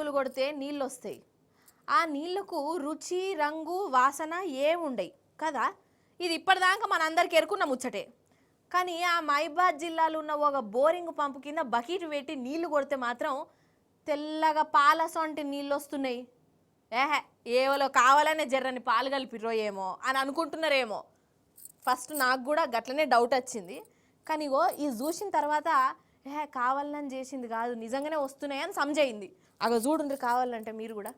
బోరింగులు కొడితే నీళ్ళు వస్తాయి ఆ నీళ్ళకు రుచి రంగు వాసన ఏముండయి కదా? ఇది ఇప్పటిదాకా మనందరికి ఎరుకున్న ముచ్చటే. కానీ ఆ మైబాద్ జిల్లాలో ఉన్న ఒక బోరింగ్ పంపు కింద బకెట్ పెట్టి నీళ్ళు కొడితే మాత్రం తెల్లగా పాల సొంటి నీళ్ళు వస్తున్నాయి ఏహే ఏవలో కావాలనే జర్రని పాలు కలిపిర్రో ఏమో అని అనుకుంటున్నారేమో. ఫస్ట్ నాకు కూడా గట్లనే డౌట్ వచ్చింది కానీ ఇగో ఇది చూసిన తర్వాత ఏ కావాలని చేసింది కాదు నిజంగానే వస్తున్నాయని అని అయింది అగో చూడండి కావాలంటే మీరు కూడా.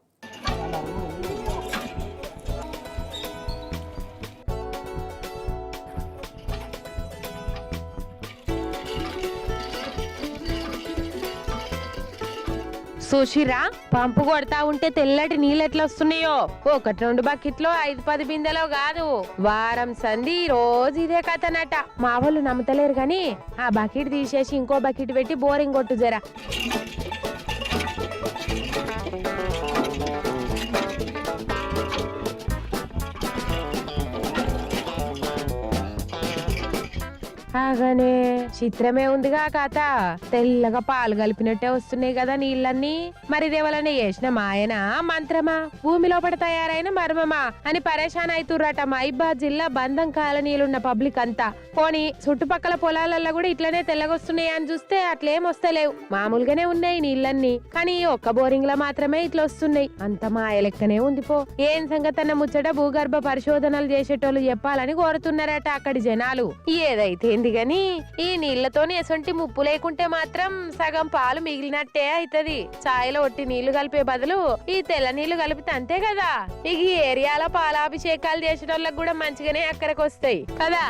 సుషిరా పంపు కొడతా ఉంటే తెల్లటి నీళ్ళు ఎట్లా వస్తున్నాయో? ఒకటి రెండు బకెట్లో ఐదు పది బిందెలో కాదు. వారం సంధి రోజు ఇదే కథనట. మా వాళ్ళు నమ్మతలేరు గాని ఆ బకెట్ తీసేసి ఇంకో బకెట్ పెట్టి బోరింగ్ కొట్టు జరా. ఆగానే చిత్రమే ఉందిగా కథ. తెల్లగా పాలు కలిపినట్టే వస్తున్నాయి కదా నీళ్ళన్నీ. మరి ఇదేవలనే చేసిన మాయన మంత్రమా? భూమి లోపల తయారైన మర్మమా? అని పరేషాన్ అవుతుర్రట మైబాద్ జిల్లా బంధం కాలనీలున్న పబ్లిక్ అంతా. పోనీ చుట్టుపక్కల పొలాలల్లో కూడా ఇట్లనే తెల్లగొస్తున్నాయి అని చూస్తే అట్లేం వస్తలేవు. మామూలుగానే ఉన్నాయి నీళ్ళన్నీ. కానీ ఒక్క బోరింగ్లో మాత్రమే ఇట్లా వస్తున్నాయి. అంత మాయ లెక్కనే ఉంది పో. ఏం సంగతన్న ముచ్చట భూగర్భ పరిశోధనలు చేసేటోళ్ళు చెప్పాలని కోరుతున్నారట అక్కడి జనాలు. ఏదైతే ఏంది గాని ఈ నీళ్ళతోని ఎసొంటి ముప్పు లేకుంటే మాత్రం సగం పాలు మిగిలినట్టే అయితది. చాయలో ఒట్టి నీళ్ళు కలిపే బదులు ఈ తెల్ల నీళ్ళు కలిపితే అంతే కదా. ఇక ఈ ఏరియాలో పాలాభిషేకాలు చేసేటోళ్ళకి కూడా మంచిగానే అక్కడికి వస్తాయి కదా?